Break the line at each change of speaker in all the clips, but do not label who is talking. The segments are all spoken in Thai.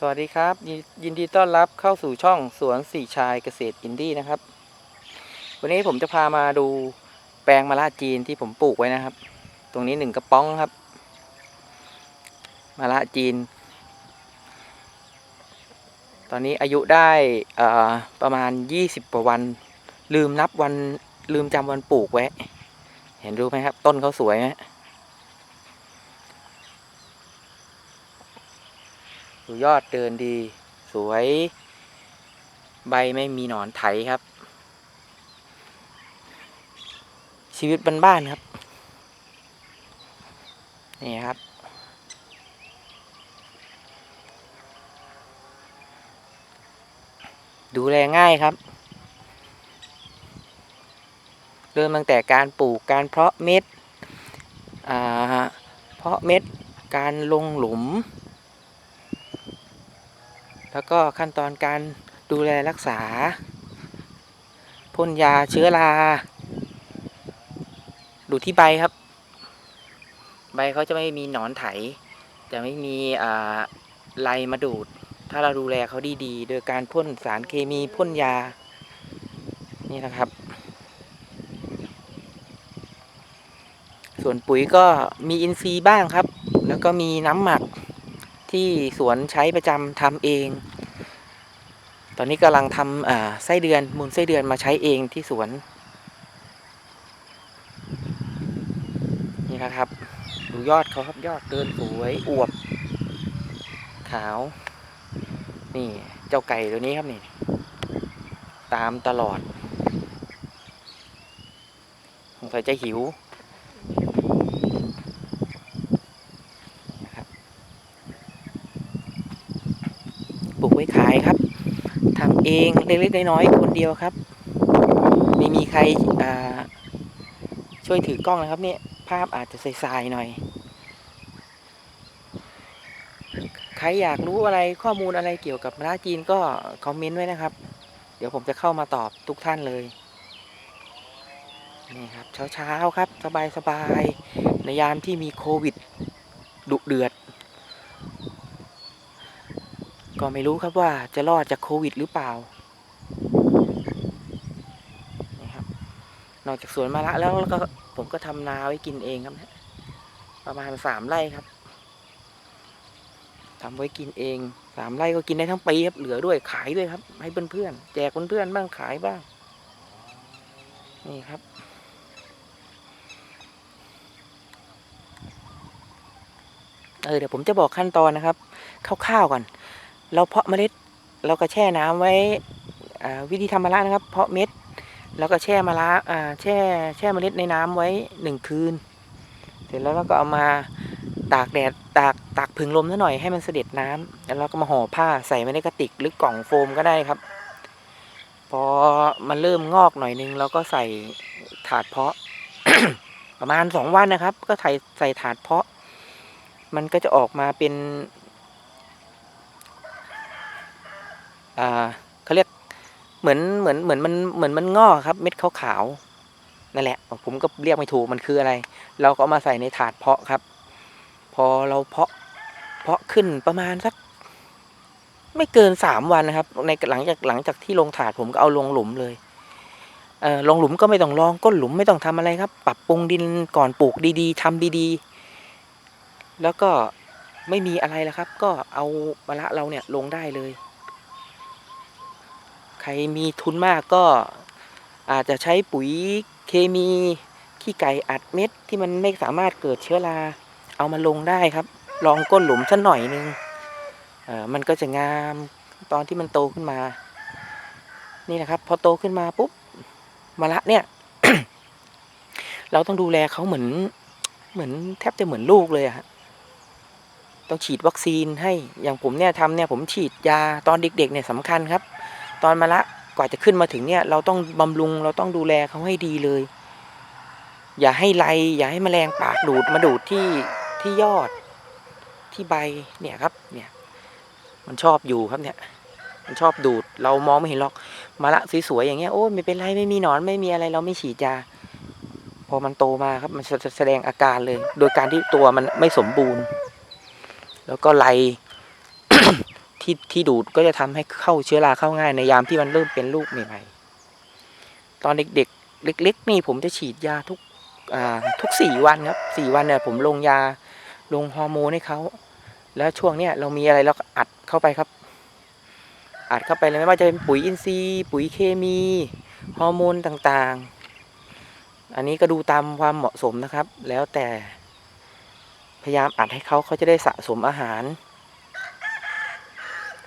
สวัสดีครับยยินดีต้อนรับเข้าสู่ช่องสวนสี่ชายเกษตรอินดี้นะครับ วันนี้ผมจะพามาดูแปลงมะระจีนที่ผมปลูกไว้นะครับ ตรงนี้หนึ่งกระป๋องครับมะระจีน ตอนนี้อายุได้ประมาณ 20กว่าวัน ลืมนับวันลืมจำวันปลูกไว้ เห็นรู้ไหมครับ ต้นเขาสวยไหม ดูยอดเดินดี สวย ใบไม่มีหนอนไถครับ ชีวิตบ้านๆครับ นี่ครับดูแลง่ายครับ เริ่มตั้งแต่การปลูกการเพาะเม็ดอ่าเพาะเม็ด การลงหลุม แล้วก็ขั้นตอนการดูแลรักษาพ่นยาเชื้อรา ดูที่ใบครับ ใบเขาจะไม่มีหนอนไถ จะไม่มีอ่าไรมาดูด ถ้าเราดูแลเขาดีๆ โดยการพ่นสารเคมีพ่นยา นี่นะครับ ส่วนปุ๋ยก็มีอินทรีย์บ้างครับ แล้วก็มีน้ำหมัก ที่สวนใช้ประจำทำเอง ตอนนี้กำลังทำอ่าไส้เดือนมูลไส้เดือนมาใช้เองที่สวน นี่นะครับ ดูยอดเขาครับยอดเดินสวยอวบ ขาว นี่เจ้าไก่ตัวนี้ครับนี่ ตามตลอดสงสัยจะหิว ลูกไว้ขายครับทำเองเล็กๆน้อยๆคนเดียวครับ ไม่มีใครช่วยถือกล้องนะครับเนี่ยภาพอาจจะใสๆหน่อย ใครอยากรู้อะไรข้อมูลอะไรเกี่ยวกับมะระจีนก็คอมเมนต์ไว้นะครับ เดี๋ยวผมจะเข้ามาตอบทุกท่านเลยนี่ครับเช้าๆครับ สบายๆในยามที่มีโควิดดุเดือด ก็ไม่รู้ครับว่าจะรอดจากโควิดหรือเปล่านี่ครับนอกจากสวนมะระแล้วแล้วก็ผมก็ทำนาไว้กินเองครับนี่ยประมาณสามไร่ครับทำไว้กินเองสามไร่ก็กินได้ทั้งปีครับ เหลือด้วยขายด้วยครับ ให้เพื่อนๆแจกเพื่อนๆบ้างขายบ้าง นี่ครับเออเดี๋ยวผมจะบอกขั้นตอนนะครับคร่าวๆก่อน เราเพาะเมล็ดเราก็แช่น้ำไว้วิธีทำมะระนะครับ เพาะเม็ดแล้วก็แช่มะระอ่าแช่แช่เมล็ดในน้ำไว้หนึ่งคืน เสร็จแล้วเราก็เอามาตากแดดตากตากผึ่งลมซะหน่อยให้มันเสด็จน้ำแล้วเราก็มาห่อผ้าใส่ไว้ในกระติกหรือกล่องโฟมก็ได้ครับ พอมันเริ่มงอกหน่อยนึงเราก็ใส่ถาดเพาะ ประมาณสองวันนะครับ ก็ใส่ใส่ถาดเพาะ มันก็จะออกมาเป็น อ่า เขาเรียกเหมือนเหมือนเหมือนมันเหมือนมันงอกครับ เม็ดขาวๆนั่นแหละ ผมก็เรียกไม่ถูกมันคืออะไร เราก็เอามาใส่ในถาดเพาะครับ พอเราเพาะเพาะขึ้นประมาณสัก ไม่เกินสามวันนะครับ ในหลังจากหลังจากที่ลงถาดผมก็เอาลงหลุมเลยเออลงหลุมก็ไม่ต้องลองก้นหลุมไม่ต้องทำอะไรครับ ปรับปรุงดินก่อนปลูกดีๆทำดีๆ แล้วก็ไม่มีอะไรแล้วครับ ก็เอามะระเราเนี่ยลงได้เลย รมีทุนมากก็อาจจะใช้ปุ๋ยเคมีขี้ไก่อัดเม็ดที่มันไม่สามารถเกิดเชื้อราเอามาลงได้ครับ ลองก้นหลุมสักหน่อยนึงมันก็จะงามตอนที่มันโตขึ้นมา นี่นะครับ พอโตขึ้นมาปุ๊บมะระเนี่ย เราต้องดูแลเขาเหมือน เหมือนแทบจะเหมือนลูกเลยอะฮะต้องฉีดวัคซีนให้อย่างผมเนี่ยทำเนี่ยผมฉีดยาตอนเด็กๆเนี่ยสำคัญครับ ตอนมาละกว่าจะขึ้นมาถึงเนี่ย เราต้องบำรุงเราต้องดูแลเขาให้ดีเลย อย่าให้ไรอย่าให้แมลงปากดูดมาดูดที่ที่ยอดที่ใบเนี่ยครับเนี่ยมันชอบอยู่ครับเนี่ย มันชอบดูดเรามองไม่เห็นหรอกมาละสวยๆอย่างเงี้ยโอ้ไม่เป็นไรไม่มีหนอนไม่มีอะไรเราไม่ฉีดยาพอมันโตมาครับมันแสดงอาการเลย โดยการที่ตัวมันไม่สมบูรณ์ แล้วก็ไล่ ที่ที่ดูดก็จะทำให้เข้าเชื้อราเข้าง่ายในยามที่มันเริ่มเป็นลูกใหม่ๆตอนเด็กๆ เล็ก ๆ นี่ผมจะฉีดยาทุกอ่าทุกสี่วันครับสี่วันเนี่ยผมลงยาลงฮอร์โมนให้เขาแล้วช่วงเนี้ยเรามีอะไรเราก็อัดเข้าไปครับ อัดเข้าไปเลยไม่ว่าจะเป็นปุ๋ยอินทรีย์ ปุ๋ยเคมีฮอร์โมนต่างๆ อันนี้ก็ดูตามความเหมาะสมนะครับ แล้วแต่พยายามอัดให้เขาเขาจะได้สะสมอาหาร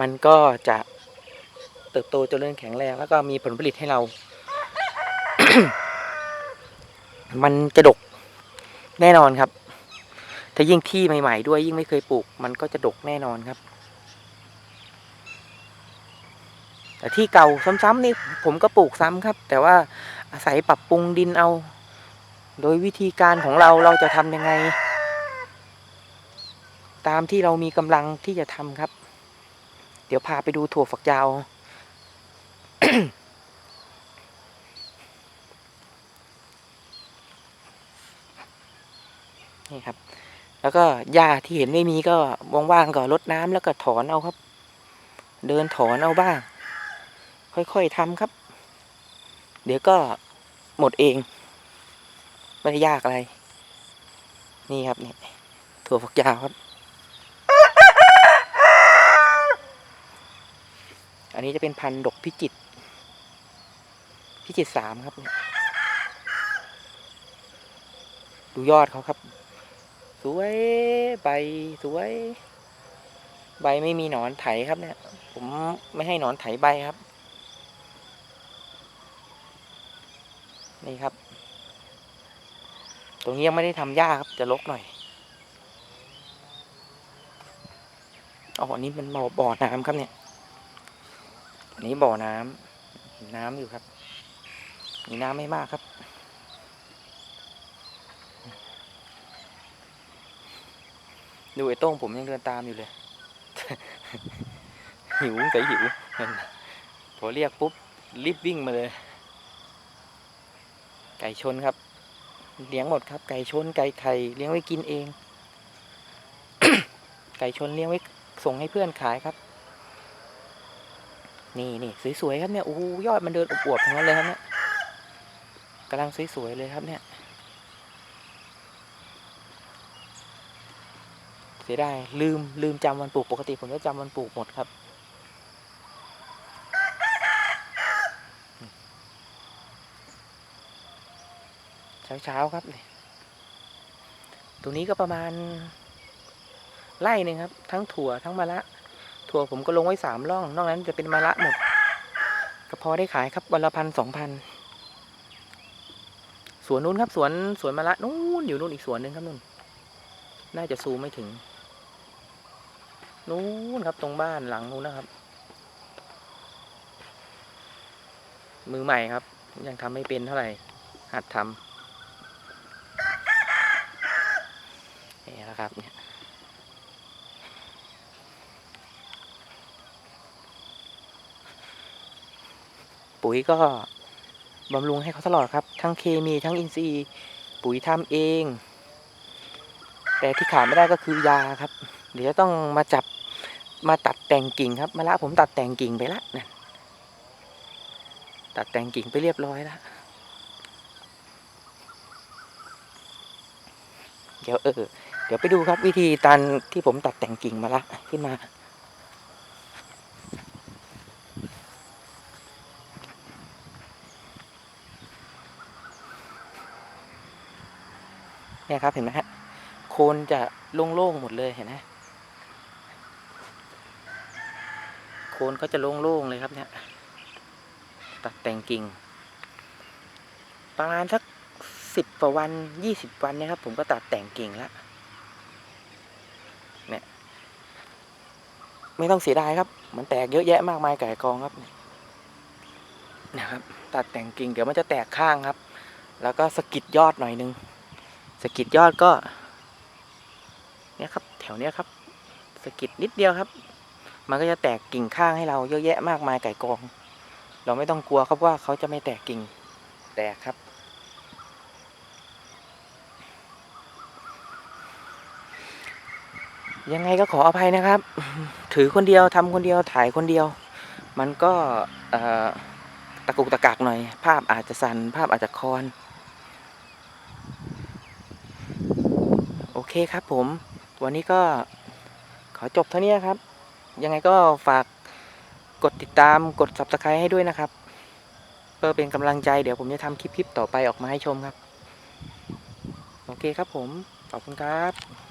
มันก็จะเติบโตเจริญแข็งแรงแล้วก็มีผลผลิตให้เรา มันจะดกแน่นอนครับ ถ้ายิ่งที่ใหม่ๆด้วยยิ่งไม่เคยปลูก มันก็จะดกแน่นอนครับ แต่ที่เก่าซ้ำๆนี่ผมก็ปลูกซ้ำครับ แต่ว่าอาศัยปรับปรุงดินเอา โดยวิธีการของเราเราจะทำยังไง ตามที่เรามีกำลังที่จะทำครับ เดี๋ยวพาไปดูถั่วฝักยาว นี่ครับ แล้วก็หญ้าที่เห็นไม่มีก็ว่างๆก็รดน้ำแล้วก็ถอนเอาครับ เดินถอนเอาบ้าง ค่อยๆทำครับ เดี๋ยวก็หมดเอง ไม่ได้ยากอะไร นี่ครับนี่ถั่วฝักยาวครับ อันนี้จะเป็นพันธุ์ดกพิจิต พิจิตสามครับดูยอดเขาครับ สวยใบสวย ใบไม่มีหนอนไถครับเนี่ย ผมไม่ให้หนอนไถใบครับ นี่ครับ ตรงนี้ยังไม่ได้ทำหญ้าครับจะลกหน่อยอ๋อนี้มันบ่อบ่อน้ำครับเนี่ย นี้บ่อน้ำเห็นน้ำอยู่ครับ มีน้ำไม่มากครับ ดูไอ้โต้งผมยังเดินตามอยู่เลย หิวใส่หิวพอเรียกปุ๊บรีบวิ่งมาเลย ไก่ชนครับ เลี้ยงหมดครับ ไก่ชนไก่ไข่เลี้ยงไว้กินเอง ไก่ชนเลี้ยงไว้ส่งให้เพื่อนขายครับ นี่นี่สวยๆครับเนี่ยโอ้ยอดมันเดินอวบๆทั้งนั้นเลยครับเนี่ยกำลังสวยๆเลยครับเนี่ยเสียดายลืมลืมจำวันปลูกปกติผมจะจำวันปลูกหมดครับเช้าๆครับนี่ตรงนี้ก็ประมาณไร่หนึ่งครับ ทั้งถั่วทั้งมะระ ถั่วผมก็ลงไว้สามร่อง นอกนั้นจะเป็นมะระหมดก็พอได้ขายครับวันละพันสองพันสวนนู้นครับ สวนสวนมะระนู้นอยู่นู้นอีกสวนหนึ่งครับนู่น น่าจะซูมไม่ถึง นู้นครับตรงบ้านหลังนู้นนะครับ มือใหม่ครับ ยังทำไม่เป็นเท่าไหร่ หัดทำนี่นะครับเนี่ย ปุ๋ยก็บำรุงให้เขาตลอดครับ ทั้งเคมีทั้งอินทรีย์ปุ๋ยทำเอง แต่ที่ขาดไม่ได้ก็คือยาครับ เดี๋ยวจะต้องมาจับมาตัดแต่งกิ่งครับ มาละผมตัดแต่งกิ่งไปละนั่นตัดแต่งกิ่งไปเรียบร้อยแล้วเดี๋ยวเออเดี๋ยวไปดูครับวิธีตอนที่ผมตัดแต่งกิ่งมาละขึ้นมา เนี่ยครับเห็นไหมฮะโคนจะโล่งๆหมดเลยเห็นไหมโคนก็จะโล่งๆเลยครับเนี่ย ตัดแต่งกิ่ง ประมาณสักสิบกว่าวันยี่สิบวันเนี่ยครับ ผมก็ตัดแต่งกิ่งแล้วเนี่ย ไม่ต้องเสียดายครับ มันแตกเยอะแยะมากมายไก่กองครับนะครับ ตัดแต่งกิ่งเดี๋ยวมันจะแตกข้างครับ แล้วก็สกิดยอดหน่อยนึง สกิดยอดก็ เนี่ยครับ แถวเนี้ยครับสกิดนิดเดียวครับ มันก็จะแตกกิ่งข้างให้เราเยอะแยะมากมายไก่กอง เราไม่ต้องกลัวครับว่าเขาจะไม่แตกกิ่งแตกครับ ยังไงก็ขออภัยนะครับ ถือคนเดียวทำคนเดียวถ่ายคนเดียว มันก็ตะกุกตะกักหน่อย ภาพอาจจะสั่นภาพอาจจะคอน โอ เคครับผม วันนี้ก็ขอจบเท่านี้ครับ ยังไงก็ฝากกดติดตามกด subscribe ให้ด้วยนะครับ เพื่อเป็นกำลังใจเดี๋ยวผมจะทำคลิปๆต่อไปออกมาให้ชมครับ โอเคครับผม ขอบคุณครับ